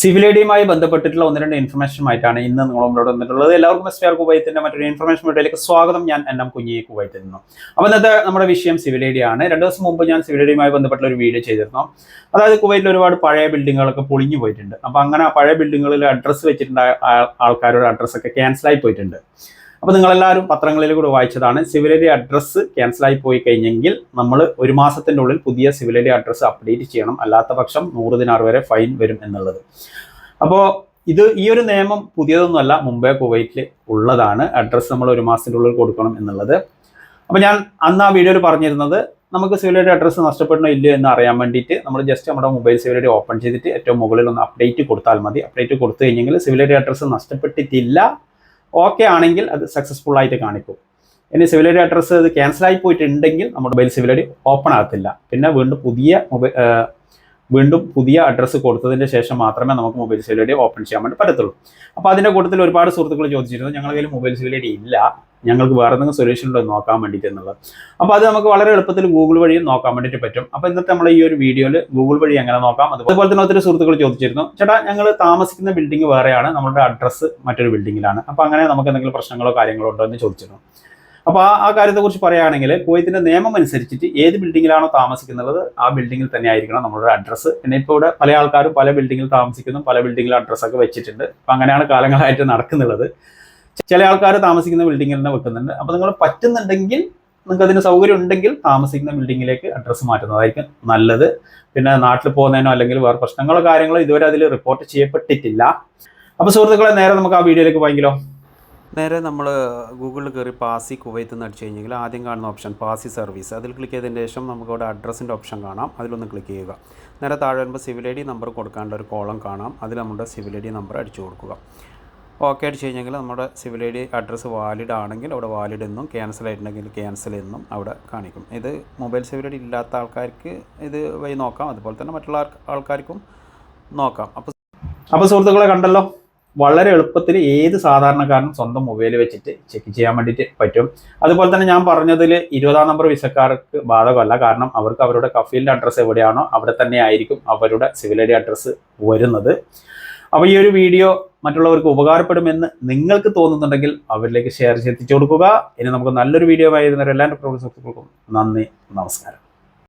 Civil ഐഡിയുമായി ബന്ധപ്പെട്ടിട്ടുള്ള ഒന്ന് രണ്ട് ഇൻഫർമേഷനുമായിട്ടാണ് ഇന്ന് നിങ്ങളോട് വന്നിട്ടുള്ളത്. എല്ലാവർക്കും എസ് പി ആർ മറ്റൊരു ഇൻഫർമേഷൻ വീഡിയോയിലേക്ക് സ്വാഗതം. ഞാൻ എൻ എം കുഞ്ഞി കുവൈത്തിൽ നിന്നു. അപ്പോൾ ഇന്നത്തെ നമ്മുടെ വിഷയം സിവിൽ ഐഡി ആണ്. രണ്ട് ദിവസം മുമ്പ് ഞാൻ സിവിൽ ഐഡിയുമായി ബന്ധപ്പെട്ട ഒരു വീഡിയോ ചെയ്തിരുന്നു. അതായത് കുവൈറ്റിൽ ഒരുപാട് പഴയ ബിൽഡിങ്ങുകളൊക്കെ പൊളിഞ്ഞു പോയിട്ടുണ്ട്. അപ്പോൾ അങ്ങനെ ആ പഴയ ബിൽഡിങ്ങുകളിൽ അഡ്രസ്സ് വെച്ചിട്ടുണ്ടായ ആൾക്കാരുടെ അഡ്രസ്സൊക്കെ ക്യാൻസലായി പോയിട്ടുണ്ട്. അപ്പോൾ നിങ്ങളെല്ലാവരും പത്രങ്ങളിൽ കൂടെ വായിച്ചതാണ്. സിവിലരി അഡ്രസ്സ് ക്യാൻസലായി പോയി കഴിഞ്ഞെങ്കിൽ നമ്മൾ ഒരു മാസത്തിന്റെ ഉള്ളിൽ പുതിയ സിവിലരി അഡ്രസ്സ് അപ്ഡേറ്റ് ചെയ്യണം. അല്ലാത്ത പക്ഷം നൂറ് ദിനാർ വരെ ഫൈൻ വരും എന്നുള്ളത്. അപ്പോൾ ഇത് ഈ ഒരു നിയമം പുതിയതൊന്നുമല്ല മുംബൈ കുവൈറ്റിൽ ഉള്ളതാണ്. അഡ്രസ്സ് നമ്മൾ ഒരു മാസത്തിന്റെ ഉള്ളിൽ കൊടുക്കണം എന്നുള്ളത്. അപ്പോൾ ഞാൻ അന്ന് ആ വീഡിയോയിൽ പറഞ്ഞിരുന്നത് നമുക്ക് സിവിലരി അഡ്രസ്സ് നഷ്ടപ്പെടണോ ഇല്ലയോ എന്ന് അറിയാൻ വേണ്ടിയിട്ട് നമ്മൾ ജസ്റ്റ് നമ്മുടെ മൊബൈൽ സിവിലരി ഓപ്പൺ ചെയ്തിട്ട് ഏറ്റവും മുകളിൽ ഒന്ന് അപ്ഡേറ്റ് കൊടുത്താൽ മതി. അപ്ഡേറ്റ് കൊടുത്തു കഴിഞ്ഞെങ്കിൽ സിവിലരി അഡ്രസ്സ് നഷ്ടപ്പെട്ടിട്ടില്ല. ഓക്കെ ആണെങ്കിൽ അത് സക്സസ്ഫുൾ ആയിട്ട് കാണിക്കും. ഇനി സിവിൽ സിവിലരി അഡ്രസ്സ് അത് ക്യാൻസൽ ആയി പോയിട്ടുണ്ടെങ്കിൽ നമ്മുടെ മൊബൈൽ സിവിൽ സിവിലരി ഓപ്പൺ ആകത്തില്ല. പിന്നെ വീണ്ടും പുതിയ മൊബൈൽ വീണ്ടും പുതിയ അഡ്രസ്സ് കൊടുത്തതിന് ശേഷം മാത്രമേ നമുക്ക് മൊബൈൽ സിവിൽ സിവിലരി ഓപ്പൺ ചെയ്യാൻ വേണ്ടി പറ്റത്തുള്ളൂ. അപ്പോൾ അതിന്റെ കൂട്ടത്തിൽ ഒരുപാട് സുഹൃത്തുക്കൾ ചോദിച്ചിരുന്നു ഞങ്ങളുടെ കയ്യിൽ മൊബൈൽ സിവിൽ സിവിലരി ഇല്ല. ഞങ്ങൾക്ക് വേറെ എന്തെങ്കിലും സൊല്യൂഷൻ ഉണ്ടോ നോക്കാൻ വേണ്ടിയിട്ട് എന്നുള്ളത്. അപ്പോൾ അത് നമുക്ക് വളരെ എളുപ്പത്തിൽ ഗൂഗിൾ വഴിയും നോക്കാൻ വേണ്ടിയിട്ട് പറ്റും. അപ്പോൾ ഇന്നത്തെ നമ്മൾ ഈ ഒരു വീഡിയോയിൽ ഗൂഗിൾ വഴി എങ്ങനെ നോക്കാം? അതുപോലെ തന്നെ ഒത്തിരി സുഹൃത്തുക്കൾ ചോദിച്ചിരുന്നു ചേട്ടാ ഞങ്ങൾ താമസിക്കുന്ന ബിൽഡിംഗ് വേറെയാണ് നമ്മുടെ അഡ്രസ്സ് മറ്റൊരു ബിൽഡിങ്ങിലാണ് അപ്പോൾ അങ്ങനെ നമുക്ക് എന്തെങ്കിലും പ്രശ്നങ്ങളോ കാര്യങ്ങളോ ഉണ്ടോ എന്ന് ചോദിച്ചിരുന്നു. അപ്പോൾ ആ ആ കാര്യത്തെക്കുറിച്ച് പറയുകയാണെങ്കിൽ കുവൈത്തിന്റെ നിയമം അനുസരിച്ചിട്ട് ഏത് ബിൽഡിങ്ങിലാണോ താമസിക്കുന്നത് ആ ബിൽഡിങ്ങിൽ തന്നെ ആയിരിക്കണം നമ്മുടെ അഡ്രസ്സ് പിന്നെ ഇപ്പോൾ ഇവിടെ പല ആൾക്കാരും പല ബിൽഡിങ്ങിൽ താമസിക്കുന്നു പല ബിൽഡിങ്ങിൽ അഡ്രസ്സൊക്കെ വെച്ചിട്ടുണ്ട്. അപ്പം അങ്ങനെയാണ് കാലങ്ങളായിട്ട് നടക്കുന്നുള്ളത്. ചില ആൾക്കാർ താമസിക്കുന്ന ബിൽഡിങ്ങിൽ തന്നെ വെക്കുന്നുണ്ട്. അപ്പോൾ നിങ്ങൾ പറ്റുന്നുണ്ടെങ്കിൽ നിങ്ങൾക്ക് അതിന് സൗകര്യം ഉണ്ടെങ്കിൽ താമസിക്കുന്ന ബിൽഡിങ്ങിലേക്ക് അഡ്രസ്സ് മാറ്റുന്നതായിരിക്കും നല്ലത്. പിന്നെ നാട്ടിൽ പോകുന്നതിനോ അല്ലെങ്കിൽ വേറെ പ്രശ്നങ്ങളോ കാര്യങ്ങളോ ഇതുവരെ അതിൽ റിപ്പോർട്ട് ചെയ്യപ്പെട്ടിട്ടില്ല. അപ്പോൾ സുഹൃത്തുക്കളെ നേരെ നമുക്ക് ആ വീഡിയോയിലേക്ക് പോയെങ്കിലോ? നേരെ നമ്മൾ ഗൂഗിളിൽ കയറി പാസി കുവൈത്ത് എന്ന് അടിച്ചു കഴിഞ്ഞെങ്കിൽ ആദ്യം കാണുന്ന ഓപ്ഷൻ പാസി സർവീസ്. അതിൽ ക്ലിക്ക് ചെയ്തതിന് ശേഷം നമുക്ക് അവിടെ അഡ്രസ്സിന്റെ ഓപ്ഷൻ കാണാം. അതിലൊന്ന് ക്ലിക്ക് ചെയ്യുക. നേരെ താഴെ വരുമ്പോൾ സിവിൽ ഐ ഡി നമ്പർ കൊടുക്കാനുള്ള ഒരു കോളം കാണാം. അതിൽ നമ്മുടെ സിവിൽ ഐ ഡി നമ്പർ അടിച്ചു കൊടുക്കുക. ഓക്കെ അടിച്ച് കഴിഞ്ഞെങ്കിൽ നമ്മുടെ civil I D address valid ആണെങ്കിൽ അവിടെ വാലിഡ് എന്നും ക്യാൻസൽ ആയിട്ടുണ്ടെങ്കിൽ ക്യാൻസൽ എന്നും അവിടെ കാണിക്കും. ഇത് മൊബൈൽ സിവിൽ ഐ ഡി ഇല്ലാത്ത ആൾക്കാർക്ക് ഇത് വഴി നോക്കാം. അതുപോലെ തന്നെ മറ്റുള്ള ആൾക്കാർക്കും നോക്കാം. അപ്പോൾ അപ്പോൾ സുഹൃത്തുക്കളെ കണ്ടല്ലോ വളരെ എളുപ്പത്തിൽ ഏത് സാധാരണക്കാരനും സ്വന്തം മൊബൈൽ വെച്ചിട്ട് ചെക്ക് ചെയ്യാൻ വേണ്ടിയിട്ട് പറ്റും. അതുപോലെ തന്നെ ഞാൻ പറഞ്ഞതിൽ ഇരുപതാം നമ്പർ വിസക്കാർക്ക് ബാധകമല്ല. കാരണം അവർക്ക് അവരുടെ കഫീലിന്റെ അഡ്രസ്സ് എവിടെയാണോ അവിടെ തന്നെ ആയിരിക്കും അവരുടെ സിവിലരി അഡ്രസ്സ് വരുന്നത്. അപ്പോൾ ഈ ഒരു വീഡിയോ മറ്റുള്ളവർക്ക് ഉപകാരപ്പെടുമെന്ന് നിങ്ങൾക്ക് തോന്നുന്നുണ്ടെങ്കിൽ അവരിലേക്ക് ഷെയർ ചെയ്ത് എത്തിച്ചു കൊടുക്കുക. ഇനി നമുക്ക് നല്ലൊരു വീഡിയോ ആയിരുന്ന എല്ലാ സുഹൃത്തുക്കൾക്കും നന്ദി നമസ്കാരം.